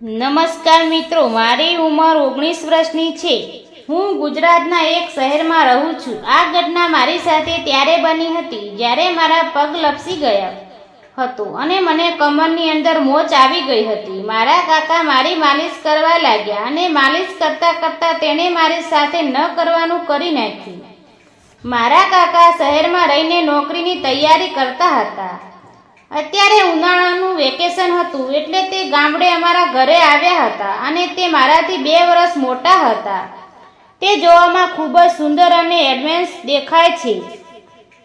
નમસ્કાર મિત્રો, મારી ઉંમર ઓગણીસ વર્ષની છે. હું ગુજરાતના એક શહેરમાં રહું છું. આ ઘટના મારી સાથે ત્યારે બની હતી, જ્યારે મારા પગ લપસી ગયા હતો અને મને કમરની અંદર મોચ આવી ગઈ હતી. મારા કાકા મારી માલિશ કરવા લાગ્યા અને માલિશ કરતાં કરતાં તેણે મારી સાથે ન કરવાનું કરી નાખ્યું. મારા કાકા શહેરમાં રહીને નોકરીની તૈયારી કરતા હતા. અત્યારે ઉનાળાનું વેકેશન હતું એટલે તે ગામડે અમારા ઘરે આવ્યા હતા અને તે મારાથી બે વર્ષ મોટા હતા. તે જોવામાં ખૂબ જ સુંદર અને એડવાન્સ દેખાય છે.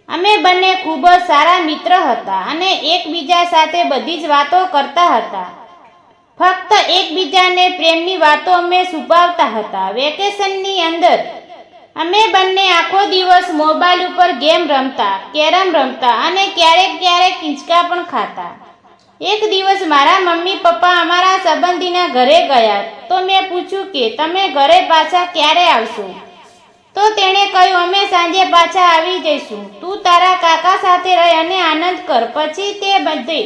અમે બંને ખૂબ જ સારા મિત્ર હતા અને એકબીજા સાથે બધી જ વાતો કરતા હતા. ફક્ત એકબીજાને પ્રેમની વાતો અમે છુપાવતા હતા. વેકેશનની અંદર અમે બંને આખો દિવસ મોબાઈલ ઉપર ગેમ રમતા, કેરમ રમતા અને ક્યારેક ક્યારેક હિંચકા પણ ખાતા. એક દિવસ મારા મમ્મી પપ્પા અમારા સંબંધીના ઘરે ગયા તો મેં પૂછ્યું કે તમે ઘરે પાછા ક્યારે આવશો? તો તેણે કહ્યું, અમે સાંજે પાછા આવી જઈશું. તું તારા કાકા સાથે રહી અને આનંદ કર, પછી તે બધે.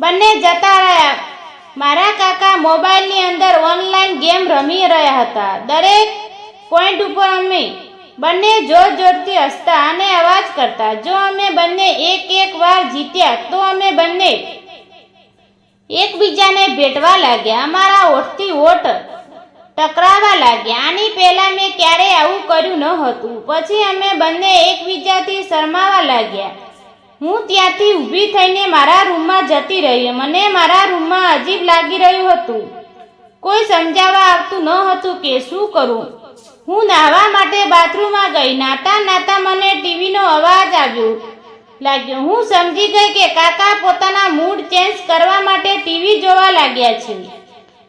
બંને જતા રહ્યા. મારા કાકા મોબાઈલની અંદર ઓનલાઈન ગેમ રમી રહ્યા હતા. દરેક પોઈન્ટ ઉપર અમે બંને જોર જોરથી હસતા અને અવાજ કરતા. જો અમે બંને એક એક વાર જીત્યા, તો અમે બંને એકબીજાને ભેટવા લાગ્યા. અમારા ઓઠથી ઓઠ ટકરાવા લાગ્યા. આની પહેલા મેં ક્યારેય આવું કર્યું ન હતું. પછી અમે બંને એકબીજાથી શરમાવા લાગ્યા. હું ત્યાંથી ઊભી થઈને મારા રૂમમાં જતી રહી. મને મારા રૂમમાં અજીબ લાગી રહ્યું હતું. કોઈ સમજાવવા આવતું ન હતું કે શું કરું. હું નાહવા માટે બાથરૂમમાં ગઈ. નાતા નાતા મને ટીવીનો અવાજ આવ્યો. લાગ્યો, હું સમજી ગઈ કે કાકા પોતાના મૂડ ચેન્જ કરવા માટે ટીવી જોવા લાગ્યા છે.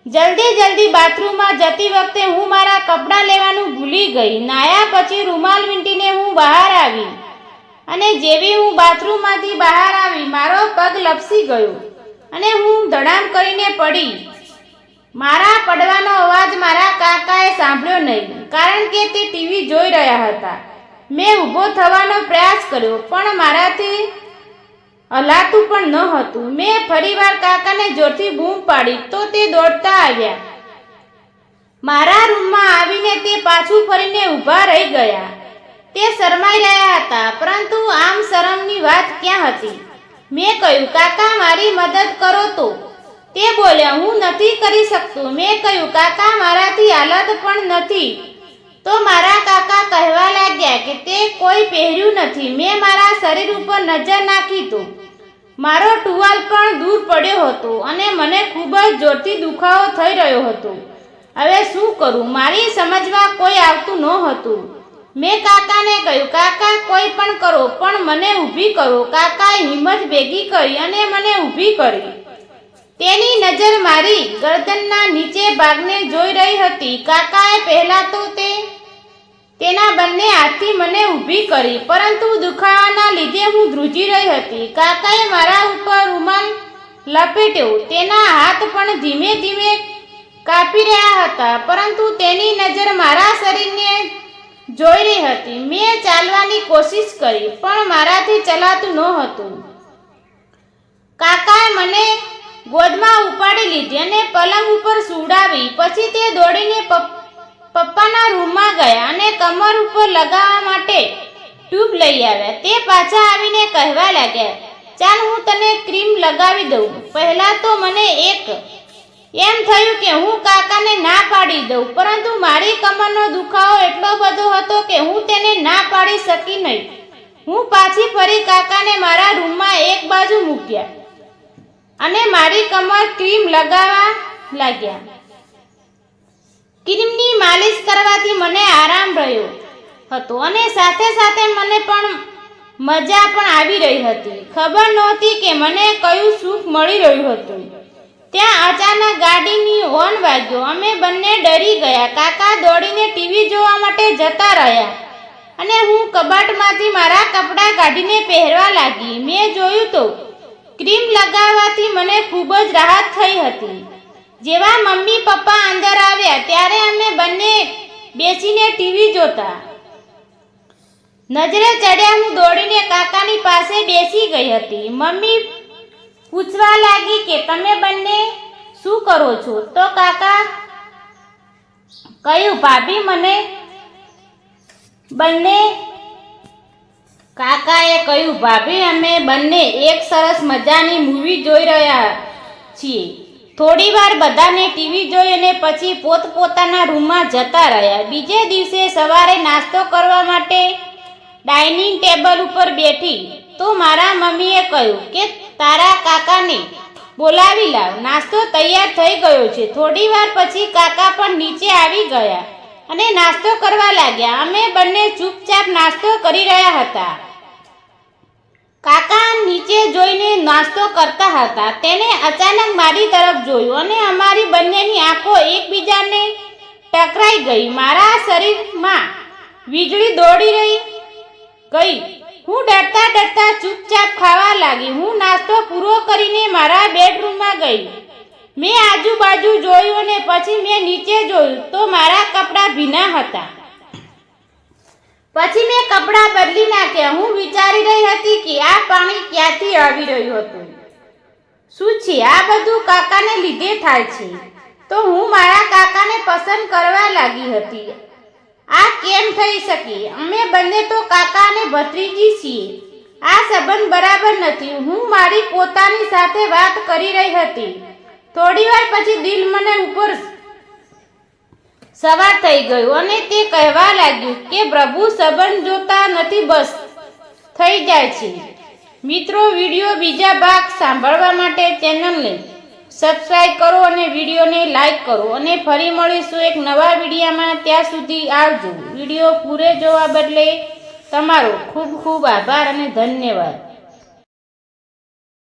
જલ્દી જલ્દી બાથરૂમમાં જતી વખતે હું મારા કપડાં લેવાનું ભૂલી ગઈ. નાયા પછી રૂમાલ વીંટીને હું બહાર આવી અને જેવી હું બાથરૂમમાંથી બહાર આવી, મારો પગ લપસી ગયો અને હું ધડામ કરીને પડી. મારા પડવાનો અવાજ મારા કાકાએ સાંભળ્યો નહીં, કારણ કે તે ટીવી જોઈ રહ્યા હતા. મેં ઊભો થવાનો પ્રયાસ કર્યો, પણ મારાથી હલાતું પણ ન હતું. મેં ફરીવાર કાકાને જોરથી બૂમ પાડી તો તે દોડતા આવ્યા. મારા રૂમમાં આવીને તે પાછું ફરીને ઊભા રહી ગયા. તે શરમાઈ રહ્યા હતા, પરંતુ આમ શરમની વાત ક્યાં હતી? મેં કહ્યું, કાકા, મારી મદદ કરો તો. તે બોલ્યા, હું નથી કરી શકતો. મેં કહ્યું, કાકા, મારાથી હાલત પણ નથી. તો મારા કાકા કહેવા લાગ્યા કે, તે કોઈ પહેર્યું નથી. મેં મારા શરીર ઉપર નજર નાખી તો મારો ટુવાલ પણ દૂર પડ્યો હતો અને મને ખૂબ જ જોરથી દુખાવો થઈ રહ્યો હતો. હવે શું કરું? મારી સમજમાં કોઈ આવતું ન હતું મેં કાકાને કહ્યું, કાકા, કોઈ પણ કરો, પણ મને ઊભી કરો. કાકાએ હિંમત ભેગી કરી અને મને ઊભી કરી. તેની નજર મારી ગરદનના નીચે ભાગને જોઈ રહી હતી. કાકાએ પહેલા તો તે તેના બંને હાથથી મને ઊભી કરી, પરંતુ દુખાવાના લીધે હું ધ્રુજી રહી હતી. કાકાએ મારા ઉપર રૂમાલ લપેટ્યો. તેના હાથ પણ ધીમે ધીમે કાપી રહ્યા હતા, પરંતુ તેની નજર મારા શરીરને જોઈ રહી હતી. મેં ચાલવાની કોશિશ કરી, પણ મારાથી ચલાતું ન હતું કાકાએ મને ગોદમાં ઉપાડી લીધી અને પલંગ ઉપર સુવડાવી, પછી તે દોડીને પપ્પાના રૂમમાં ગયા અને કમર ઉપર લગાવવા માટે ટ્યુબ લઈ આવ્યા. તે પાછા આવીને કહેવા લાગ્યા, ચાલ હું તને ક્રીમ લગાવી દઉં. પહેલા તો મને એક, એમ થયું કે હું કાકાને ના પાડી દઉં, પરંતુ મારી કમરનો દુખાવો એટલો બધો હતો કે હું તેને ના પાડી શકી નહીં. હું પાછી ફરી કાકાને મારા રૂમમાં એક બાજુ મૂક્યા. અને મારી કમર ક્રીમ લગાવવા લાગ્યા. ક્રીમની માલિશ કરવાથી મને આરામ રહ્યો હતો અને સાથે સાથે મને પણ મજા પણ આવી રહી હતી. ખબર નહોતી કે મને કયું સુખ મળી રહ્યું હતું. ત્યાં અચાનક ગાડીની હોર્ન વાગ્યો. અમે બંને ડરી ગયા. કાકા દોડીને ટીવી જોવા માટે જતા રહ્યા અને હું કબાટમાંથી મારા કપડાં કાઢીને પહેરવા લાગી. મેં જોયું તો ક્રીમ લગાવવાથી મને ખૂબ જ રાહત થઈ હતી. જેવા મમ્મી પપ્પા અંદર આવ્યા ત્યારે અમે બંને બેસીને ટીવી જોતા. નજરે ચડ્યા હું દોડીને કાકાની પાસે બેસી ગઈ હતી. મમ્મી પૂછવા લાગી કે તમે બંને શું કરો છો? તો કાકા કહ્યું, ભાભી, મને બંને કાકાએ કહ્યું, ભાભી, અમે બંને એક સરસ મજાની મૂવી જોઈ રહ્યા છીએ. થોડી વાર બધાને ટીવી જોઈ અને પછી પોતપોતાના રૂમમાં જતા રહ્યા. બીજે દિવસે સવારે નાસ્તો કરવા માટે ડાઇનિંગ ટેબલ ઉપર બેઠી. તો મારા મમ્મીએ કહ્યું કે, તારા કાકાને બોલાવી લાવ. નાસ્તો તૈયાર થઈ ગયો છે. થોડી વાર પછી કાકા પણ નીચે આવી ગયા અને નાસ્તો કરવા લાગ્યા. અમે બંને ચૂપચાપ નાસ્તો કરી રહ્યા હતા. નીચે જોઈને નાસ્તો કરતા હતા. તેને અચાનક મારી તરફ જોયું અને અમારી બંનેની આંખો એકબીજાને ટકરાઈ ગઈ. મારા શરીરમાં વીજળી દોડી રહી ગઈ. હું ડરતા ડરતા ચૂપચાપ ખાવા લાગી. હું નાસ્તો પૂરો કરીને મારા બેડરૂમમાં ગઈ. મેં આજુબાજુ જોયું અને પછી મેં નીચે જોયું તો મારા કપડાં ભીના હતા. પછી મેં કપડાં બદલી નાખ્યા. હું વિચારી રહી હતી કે આ પાણી ક્યાંથી આવી રહ્યું હતું. શું છે? આ બધું કાકાને લીધે થાય છે. તો હું મારા કાકાને પસંદ કરવા લાગી હતી. આ કેમ થઈ શકે? અમે બંને તો કાકા અને ભત્રીજી છીએ. આ સંબંધ બરાબર નથી. હું મારી પોતાની સાથે વાત કરી રહી હતી. થોડી વાર પછી દિલ મને ઉપર સવાર થઈ ગયું અને તે કહેવા લાગ્યું કે પ્રભુ સંબંધ જોતા નથી, બસ થઈ જાય છે. મિત્રો, વીડિયો બીજા ભાગ સાંભળવા માટે ચેનલને સબસ્ક્રાઈબ કરો અને વિડીયોને લાઈક કરો અને ફરી મળીશું એક નવા વિડીયામાં. ત્યાં સુધી આવજો. વીડિયો પૂરે જોવા બદલે તમારો ખૂબ ખૂબ આભાર અને ધન્યવાદ.